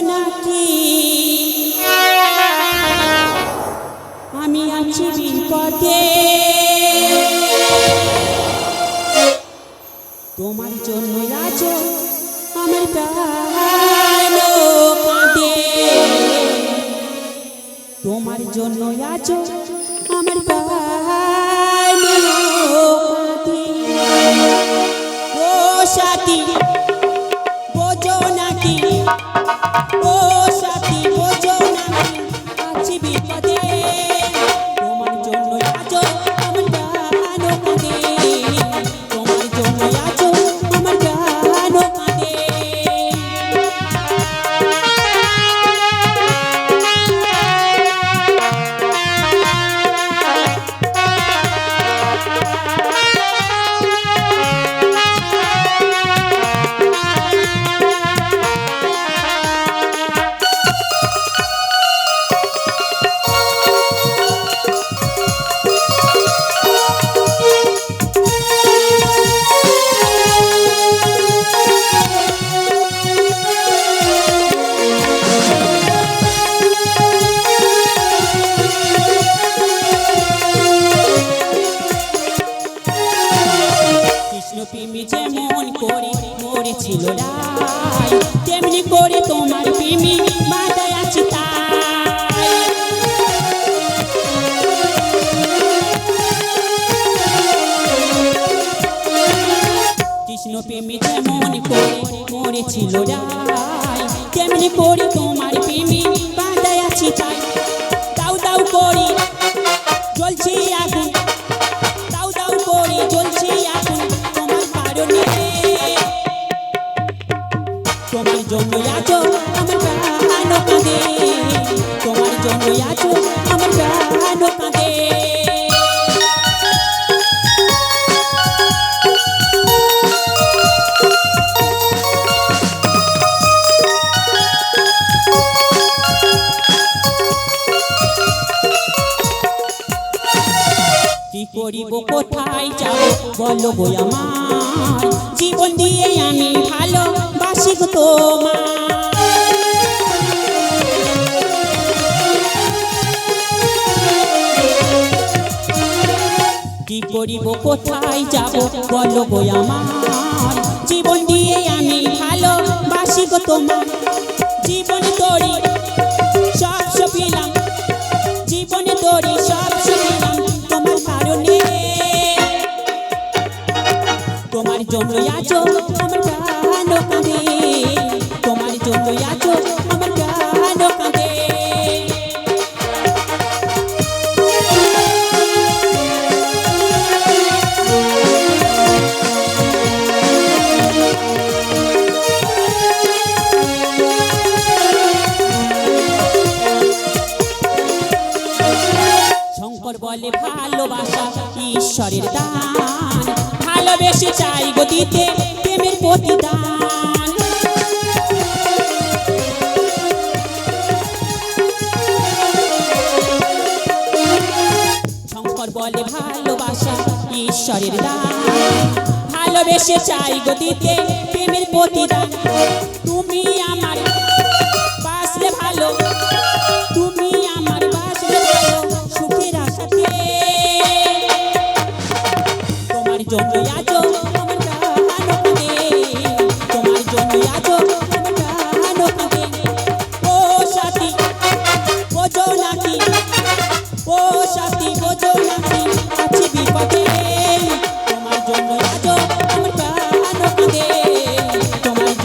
নাকি আমি আছি তোমার জন্য আজ আমার কাঁদে। তোমার জন্য আমার তেমনি করে তোমার প্রেমী মাথায় আছে কৃষ্ণ প্রেমী যেমন করে মরেছিল রায় তোমার প্রেমী মাথায় আছে তাই। দাউ দাউ করি, জ্বলছে আগুন। দাউ দাউ করে, জ্বলছে এখন করিব কোথায় যাব বলো গো আমার জীবন দিয়ে আমি ভালো বাসি গো তোমার কি করিব, কোথায় যাব? বলো গো আমার। জীবন দিয়ে আমি ভালো বাসি গো তোমার। জীবন তরি, সব সপিলাম। জীবনে তরি, সব সপিলাম। তোমার কারণে। তোমার জন্য আছো আমার প্রাণ কাঁদে। তোমার জন্য আছো আমার প্রাণ কাঁদে। বলে ভালোবাসা, ঈশ্বরের দান। ভালোবেসে চাই গো দিতে প্রেমের প্রতিদান। শঙ্কর বলে ভালোবাসা, ঈশ্বরের দান। ভালোবেসে চাই গো দিতে প্রেমের প্রতিদান। তুমি আমার বাসলে ভালো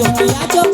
জন্য আজ